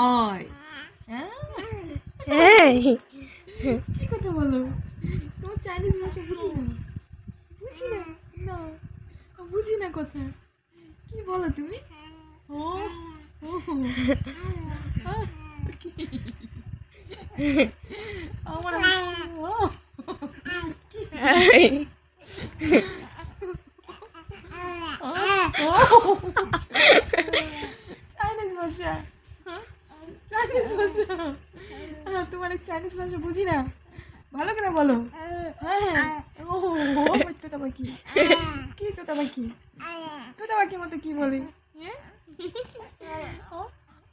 অয় হ্যাঁ। এই। কি কথা বলো? তোমার চাইনিজ ভাষা বুঝি না? বুঝি না? না। বুঝি না কথা। কি বলো তুমি? ও আহ, কি? আমার ও এই চাইনিজ ভাষা হ্যাঁ? চাইনিজ ভাষা হ্যাঁ, তোমার চাইনিজ ভাষা বুঝি না। ভালো করে বলো। হ্যাঁ। ও তোতা পাখি কি? তোতা পাখি তোতা পাখি মতো কি বলে? হ্যাঁ?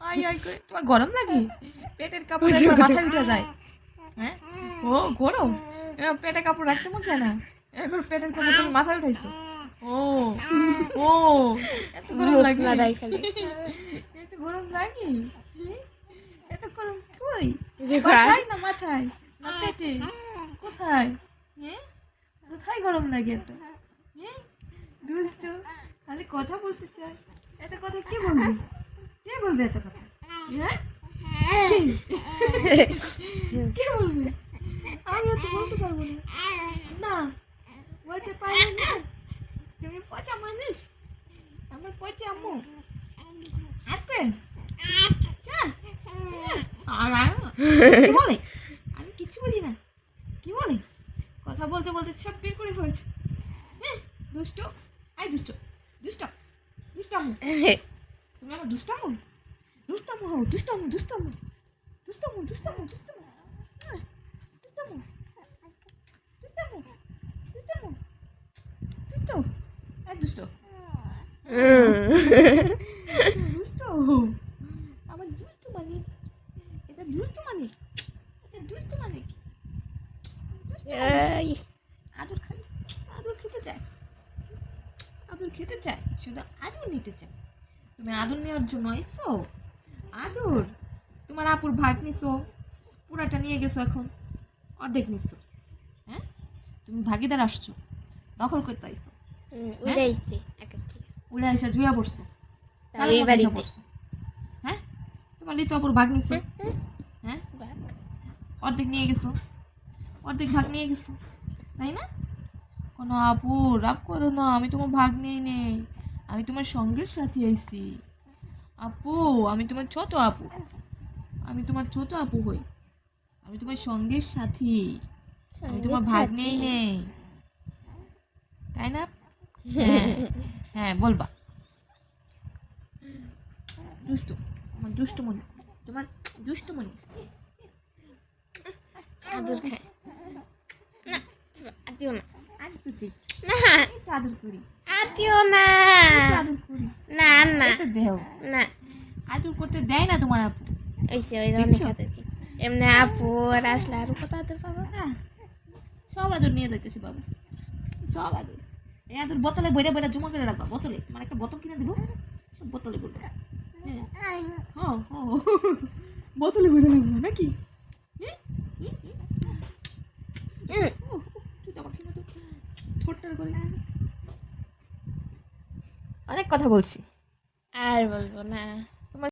আই আই করে। তোমার গরম লাগে পেটের কাপড় মাথায় উঠে যায়। হ্যাঁ? ও গরম? এবার পেটে কাপড় রাখতে মন চায় না? এখন পেটের কাপড় তুমি মাথায় উঠাইছো। ও ও এত গরম লাগে। এত গরম লাগে। এত গরম কই? মাথায় না মাথায়? না পেটে কোথায়? হ্যাঁ কোথায় গরম লাগে এত? হ্যাঁ দুষ্ট। খালি কথা বলতে চায়। এত কথা কে বলবে? কে বলবে এত কথা? হ্যাঁ কে? কে বলবে? আমি তো বলতে পারব না। না বলতে পারব না। তুমি পচা মানুষ। আমার পচা আম্মু। আপেল চা আগা কি বলে? আমি কিচ্ছু বুঝি না। কি বলে? কথা বলতে বলতে সব বের করে ফেলেছে। হ্যাঁ দুষ্ট। আই দুষ্ট দুষ্ট দুষ্টামু তুমি আমার দুষ্টামু দুষ্টামু হও দুষ্টামু দুষ্টামু দুষ্টামু দুষ্টামু দুষ্টামু হ্যাঁ, দুষ্টামু দুষ্টামু দুষ্টামু দুষ্ট দুষ্ট দুষ্ট আমার দুষ্ট মানে এটা দুষ্ট মানে এটা দুষ্ট মানে কি দুষ্ট মানে? এই। আদর খাই আদর খেতে চায়। আদর খেতে চায়। শুধু আদর নিতে চায়। তুমি আদর নেওয়ার জন্য এসো আদর। তোমার আপুর ভাগ নিছো। পুরাটা নিয়ে গেছো এখন। অর্ধেক নিছো। হ্যাঁ? তুমি ভাগিদার আসছো। দখল করতে আইসো। হুম, উড়ে এসছে আকাশ থেকে। উড়ে এসে জুয়া পড়ছো। হ্যাঁ? তোমার লিতো আপুর ভাগ নিছো। হ্যাঁ বাহ, অর্ধেক নিয়ে গেছো। অর্ধেক ভাগ নিয়ে গেছো তাই না? কোনো আপু রাগ করো না আমি তোমার ভাগ নেই নেই। আমি তোমার সঙ্গের সাথে আইছি। আপু আমি তোমার ছোট আপু। আমি তোমার ছোট আপু হই। আমি তোমার সঙ্গের সাথী। আমি তোমার ভাগ। নেই নেই। তাই না? হ্যাঁ। হ্যাঁ বলবা। দুষ্টু আমার দুষ্টমণি তোমার দুষ্টমণি আদর খায়। আদিও না। আদর করি না আদিও না। আদর করি না না। এই তো দেও। না। আদর করতে দেয় না তোমার আপু। ওই সে অনেক এমনি আপু আর আসলে আরও কত আদর পাবো? সব আদর নিয়ে যাইতেছি বাবু। সব আদর। এই আদর বোতলে বইরা বইরা জমা করে রাখবা বোতলে। তোমার একটা বোতল কিনে দেবো? সব বোতলে বলব হ্যাঁ। বোতলে বইরা রাখব নাকি হ্যাঁ? ই, ই। উম, ও, ও, চুতা পাখির মতো ঠোঁটটার করে অনেক কথা বলছি। আর বলব না।